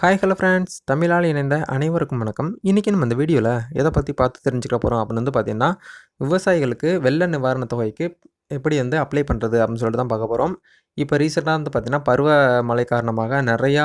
Hi hello friends தமிழால் இணைந்த அனைவருக்கும் வணக்கம். இன்றைக்கி நம்ம இந்த வீடியோவில் எதை பற்றி பார்த்து தெரிஞ்சுக்க போகிறோம் அப்படின்னு வந்து பார்த்திங்கன்னா விவசாயிகளுக்கு வெள்ள நிவாரண தொகைக்கு எப்படி வந்து அப்ளை பண்ணுறது அப்படின்னு சொல்லிட்டு தான் பார்க்க போகிறோம் இப்போ ரீசெண்டாக வந்து பார்த்திங்கன்னா பருவமழை காரணமாக நிறையா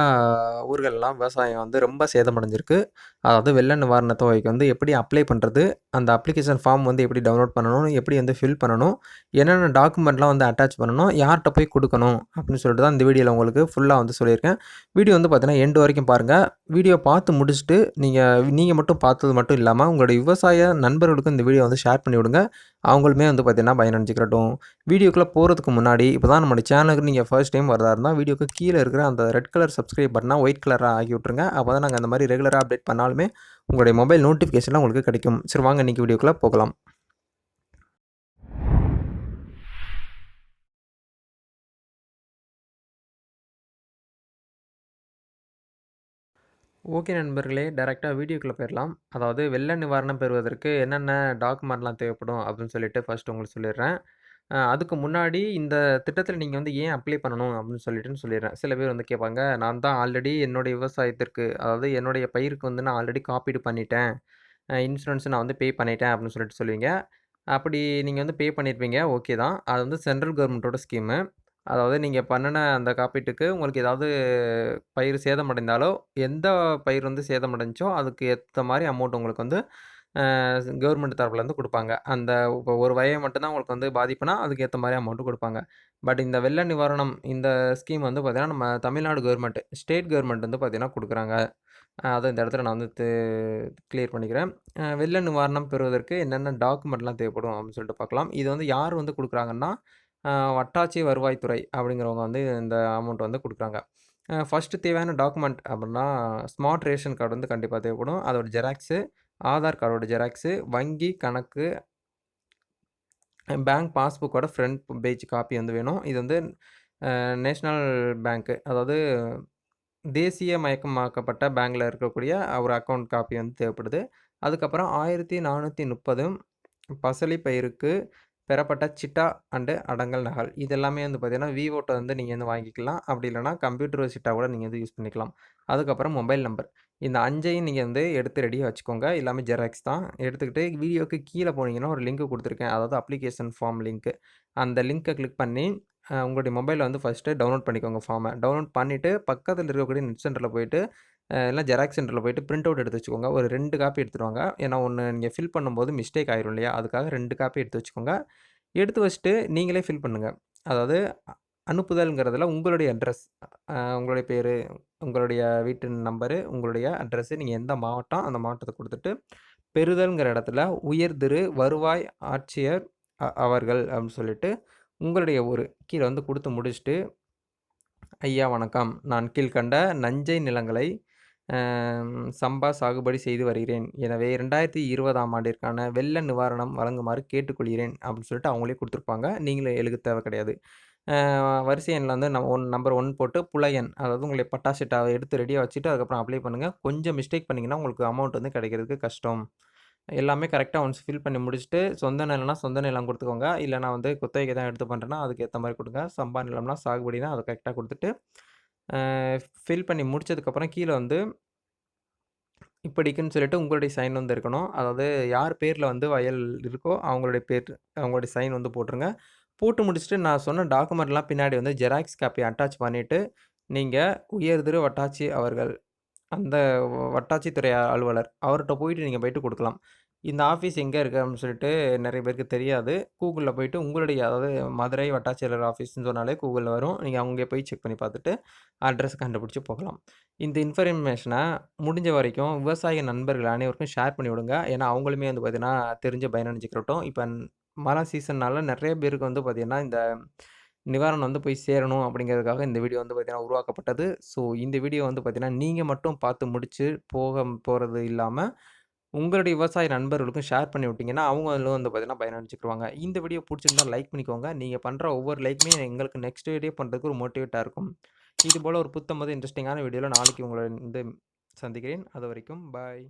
ஊர்கள்லாம் விவசாயம் வந்து ரொம்ப சேதமடைஞ்சிருக்கு. அதாவது வெள்ள நிவாரண தொகைக்கு வந்து எப்படி அப்ளை பண்ணுறது அந்த அப்ளிகேஷன் ஃபார்ம் வந்து எப்படி டவுன்லோட் பண்ணணும் எப்படி வந்து ஃபில் பண்ணணும் என்னென்ன டாக்குமெண்ட்லாம் வந்து அட்டாச் பண்ணணும் யார்கிட்ட போய் கொடுக்கணும் அப்படின்னு சொல்லிட்டு தான் இந்த வீடியோவில் உங்களுக்கு ஃபுல்லாக வந்து சொல்லியிருக்கேன். வீடியோ வந்து பார்த்தீங்கன்னா எண்டு வரைக்கும் பாருங்கள் வீடியோ பார்த்து முடிச்சுட்டு நீங்கள் நீங்கள் மட்டும் பார்த்தது மட்டும் இல்லாமல் உங்களுடைய விவசாய நண்பர்களுக்கும் இந்த வீடியோ வந்து ஷேர் பண்ணி விடுங்க அவங்களுமே வந்து பார்த்தீங்கன்னா பயனடைஞ்சிக்கிறட்டும் வீடியோக்குள்ளே போகிறதுக்கு முன்னாடி இப்போ தான் நம்மளுடைய சேனலுக்கு நீங்கள் ஃபர்ஸ்ட் டைம் வரதா இருந்தால் வீடியோக்கு கீழே இருக்கிற அந்த ரெட் கலர் சப்ஸ்கிரைப் பண்ணால் ஒயிட் கலராக ஆகி விட்ருங்க அப்போ தான் நாங்கள் அந்த மாதிரி ரெகுலராக அப்டேட் பண்ணாலுமே உங்களுடைய மொபைல் நோட்டிஃபிகேஷன்லாம் உங்களுக்கு கிடைக்கும். சரி வாங்க இன்றைக்கி வீடியோக்குள்ளே போகலாம். ஓகே நண்பர்களே டேரெக்டாக வீடியோக்குள்ளே போயிடலாம். அதாவது வெள்ள நிவாரணம் பெறுவதற்கு என்னென்ன டாக்குமெண்ட்லாம் தேவைப்படும் அப்படின்னு சொல்லிட்டு ஃபர்ஸ்ட் உங்களுக்கு சொல்லிடுறேன். அதுக்கு முன்னாடி இந்த திட்டத்தில் நீங்கள் வந்து ஏன் அப்ளை பண்ணணும் அப்படின்னு சொல்லிட்டுன்னு சொல்லிடுறேன். சில பேர் வந்து கேட்பாங்க நான் தான் ஆல்ரெடி என்னுடைய விவசாயத்திற்கு அதாவது என்னுடைய பயிருக்கு வந்து நான் ஆல்ரெடி காப்பீடு பண்ணிட்டேன். இன்சூரன்ஸ் நான் வந்து பே பண்ணிட்டேன் அப்படின்னு சொல்லிட்டு சொல்லுவீங்க. அப்படி நீங்கள் வந்து பே பண்ணியிருப்பீங்க ஓகே தான். அது வந்து சென்ட்ரல் கவர்மெண்ட்டோட ஸ்கீமு. அதாவது நீங்கள் பண்ணின அந்த காப்பீட்டுக்கு உங்களுக்கு ஏதாவது பயிர் சேதமடைந்தாலோ எந்த பயிர் வந்து சேதமடைஞ்சோ அதுக்கு ஏற்ற மாதிரி அமௌண்ட் உங்களுக்கு வந்து கவர்மெண்ட் தரப்புலேருந்து கொடுப்பாங்க. அந்த இப்போ ஒரு வகையை மட்டும்தான் உங்களுக்கு வந்து பாதிப்புனா அதுக்கு ஏற்ற மாதிரி அமௌண்ட்டு கொடுப்பாங்க. பட் இந்த வெள்ள நிவாரணம் இந்த ஸ்கீம் வந்து பார்த்திங்கன்னா நம்ம தமிழ்நாடு கவர்மெண்ட் ஸ்டேட் கவர்மெண்ட் வந்து பார்த்திங்கன்னா கொடுக்குறாங்க. அதை இந்த இடத்துல நான் வந்து கிளியர் பண்ணிக்கிறேன். வெள்ள நிவாரணம் பெறுவதற்கு என்னென்ன டாக்குமெண்ட்லாம் தேவைப்படும் அப்படின்னு சொல்லிட்டு பார்க்கலாம் இது வந்து யார் வந்து கொடுக்குறாங்கன்னா வட்டாட்சி வருவாய்த்துறை அப்படிங்கிறவங்க வந்து இந்த அமௌண்ட் வந்து கொடுக்குறாங்க. ஃபஸ்ட்டு தேவையான டாக்குமெண்ட் அப்படின்னா ஸ்மார்ட் ரேஷன் கார்டு வந்து கண்டிப்பாக தேவைப்படும். அதோட ஜெராக்ஸு ஆதார் கார்டோட ஜெராக்ஸு வங்கி கணக்கு பேங்க் பாஸ்புக்கோட ஃப்ரண்ட் பேஜ் காப்பி வந்து வேணும். இது வந்து நேஷ்னல் பேங்க்கு. அதாவது தேசிய மயக்கமாக்கப்பட்ட பேங்க்கில் இருக்கக்கூடிய ஒரு அக்கௌண்ட் காப்பி வந்து தேவைப்படுது. அதுக்கப்புறம் ஆயிரத்தி நானூற்றி முப்பதும் பசலி பயிருக்கு பெறப்பட்ட சிட்டா அண்டு அடங்கல் நகல். இது எல்லாமே வந்து பார்த்தீங்கன்னா விவோட்டை வந்து நீங்கள் வந்து வாங்கிக்கலாம். அப்படி இல்லைனா கம்ப்யூட்டர் சிட்டா கூட நீங்கள் வந்து யூஸ் பண்ணிக்கலாம். அதுக்கப்புறம் மொபைல் நம்பர் இந்த அஞ்சையும் நீங்கள் வந்து எடுத்து ரெடியாக வச்சுக்கோங்க. எல்லாமே ஜெராக்ஸ் தான். எடுத்துக்கிட்டு வீடியோக்கு கீழே போனீங்கன்னா ஒரு லிங்க் கொடுத்துருக்கேன். அதாவது அப்ளிகேஷன் ஃபார்ம் லிங்க்கு அந்த லிங்க்கை கிளிக் பண்ணி உங்களுடைய மொபைலில் வந்து ஃபஸ்ட்டு டவுன்லோட் பண்ணிக்கோங்க ஃபார்மை டவுன்லோட் பண்ணிவிட்டு பக்கத்தில் இருக்கக்கூடிய நெட் சென்டரில் போயிட்டு இல்லை ஜெராக்ஸ் சென்டரில் போயிட்டு பிரிண்ட் அவுட் எடுத்து வச்சுக்கோங்க. ஒரு ரெண்டு காப்பி எடுத்துகிட்டு வாங்க ஏன்னா ஒன்று நீங்கள் ஃபில் பண்ணும்போது மிஸ்டேக் ஆயிரும் இல்லையா? அதுக்காக ரெண்டு காப்பி எடுத்து வச்சுக்கோங்க. எடுத்து வச்சுட்டு நீங்களே ஃபில் பண்ணுங்கள் அதாவது அனுப்புதல்ங்கிறதுல உங்களுடைய அட்ரஸ் உங்களுடைய பேர் உங்களுடைய வீட்டு நம்பரு உங்களுடைய அட்ரஸ்ஸு நீங்கள் எந்த மாவட்டம் அந்த மாவட்டத்தை கொடுத்துட்டு பெறுதல்ங்கிற இடத்துல உயர் திரு வருவாய் ஆட்சியர் அவர்கள் அப்படின்னு சொல்லிட்டு உங்களுடைய ஊர் கீழே வந்து கொடுத்து முடிச்சுட்டு ஐயா வணக்கம். நான் கீழ்கண்ட நஞ்சை நிலங்களை சம்பா சாகுபடி செய்து வருகிறேன். எனவே ரெண்டாயிரத்தி இருபதாம் ஆண்டிற்கான வெள்ள நிவாரணம் வழங்குமாறு கேட்டுக்கொள்கிறேன் அப்படின்னு சொல்லிட்டு அவங்களே கொடுத்துருப்பாங்க. நீங்களே எழுத தேவை கிடையாது. வரிசை எண்ணில் வந்து நம்ம ஒன் நம்பர் ஒன் போட்டு புலையன் அதாவது உங்களுடைய பட்டாசிட்டாவை எடுத்து ரெடியாக வச்சுட்டு அதுக்கப்புறம் அப்ளை பண்ணுங்கள் கொஞ்சம் மிஸ்டேக் பண்ணிங்கன்னா உங்களுக்கு அமௌண்ட் வந்து கிடைக்கிறதுக்கு கஷ்டம். எல்லாமே கரெக்டாக ஒன்ஸ் ஃபில் பண்ணி முடிச்சுட்டு சொந்த நிலம்னா சொந்த நிலம் கொடுத்துக்கோங்க. இல்லை நான் வந்து குத்தகைக்கு தான் எடுத்து பண்ணுறேன்னா அதுக்கு ஏற்ற மாதிரி கொடுங்க. சம்பா நிலம்னா சாகுபடினா அதை கரெக்டாக கொடுத்துட்டு ஃபில் பண்ணி முடிச்சதுக்கப்புறம் கீழே வந்து இப்படிக்குன்னு சொல்லிட்டு உங்களுடைய சைன் வந்து இருக்கணும். அதாவது யார் பேரில் வந்து வயல் இருக்கோ அவங்களுடைய பேர் அவங்களுடைய சைன் வந்து போட்டுருங்க. போட்டு முடிச்சுட்டு நான் சொன்ன டாக்குமெண்ட்லாம் பின்னாடி வந்து ஜெராக்ஸ் காப்பி அட்டாச் பண்ணிவிட்டு நீங்கள் உயர்திரு வட்டாட்சி அவர்கள் அந்த வட்டாட்சித்துறை அலுவலர் அவர்கிட்ட போயிட்டு நீங்கள் போயிட்டு கொடுக்கலாம். இந்த ஆஃபீஸ் எங்கே இருக்குது அப்படின்னு சொல்லிட்டு நிறைய பேருக்கு தெரியாது. கூகுளில் போயிட்டு உங்களுடைய அதாவது மதுரை வட்டாட்சியர் ஆஃபீஸ்னு சொன்னாலே கூகுளில் வரும். நீங்கள் அங்கே போய் செக் பண்ணி பார்த்துட்டு அட்ரஸ் கண்டுபிடிச்சி போகலாம். இந்த இன்ஃபர்மேஷனை முடிஞ்ச வரைக்கும் விவசாய நண்பர்கள் அனைவருக்கும் ஷேர் பண்ணி விடுங்க. ஏன்னா அவங்களுமே வந்து பார்த்திங்கன்னா தெரிஞ்ச பயனடைஞ்சிக்கிறட்டும். இப்போ மழை சீசன்னால் நிறைய பேருக்கு வந்து பார்த்திங்கன்னா இந்த நிவாரணம் வந்து போய் சேரணும் அப்படிங்கிறதுக்காக இந்த வீடியோ வந்து பார்த்திங்கன்னா உருவாக்கப்பட்டது. ஸோ இந்த வீடியோ வந்து பார்த்திங்கன்னா நீங்கள் மட்டும் பார்த்து முடித்து போக போகிறது இல்லாமல் உங்களுடைய விவசாய நண்பர்களுக்கும் ஷேர் பண்ணி விட்டிங்கன்னா அவங்க அதில் வந்து பார்த்திங்கன்னா பயனடைச்சிக்கிடுவாங்க இந்த வீடியோ பிடிச்சிருந்தா லைக் பண்ணிக்கோங்க. நீங்கள் பண்ணுற ஒவ்வொரு லைக்குமே எங்களுக்கு நெக்ஸ்ட் வீடியோ பண்ணுறதுக்கு ஒரு மோட்டிவேட்டாக இருக்கும். இது போல் ஒரு புத்தம் போது இன்ட்ரெஸ்டிங்கான வீடியோவில் நாளைக்கு உங்களை வந்து சந்திக்கிறேன். அது வரைக்கும் பாய்